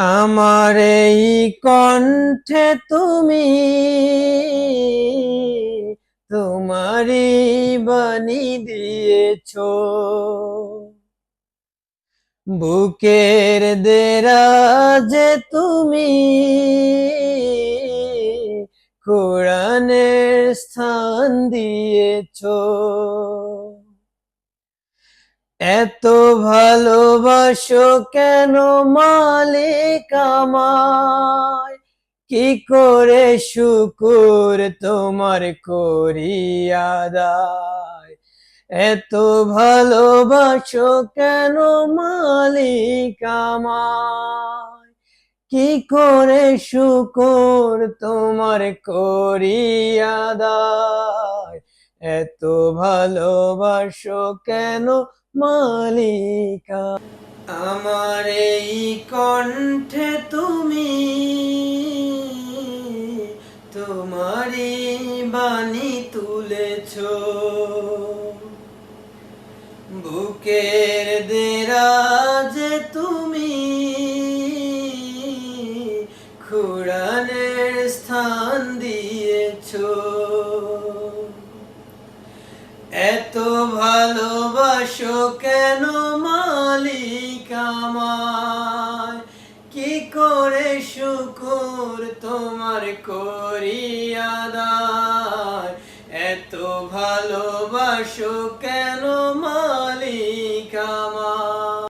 আমার এই কণ্ঠে তুমি তোমারই বাণী দিয়েছ। বুকের দেরাজে তুমি কোরআনের স্থান দিয়েছ। এত ভালোবাসো কেন মালিক আমায়? কি করে শুকুর তোমার করিয়াদায় এত ভালোবাসো কেন মালিক আমায়? কি করে শুকুর তোমার করিয়াদায় এত ভালোবাসো কেন মালিকা। আমার এই কণ্ঠে তুমি তোমারই বাণী তুলেছ। বুকের দেরাজে তুমি খুরানের স্থান দিয়েছ। এত ভালোবাসো কেন মালিক আমায়? কি করে শুকুর তোমার করিয়াদায় এত ভালোবাসো কেন আমায়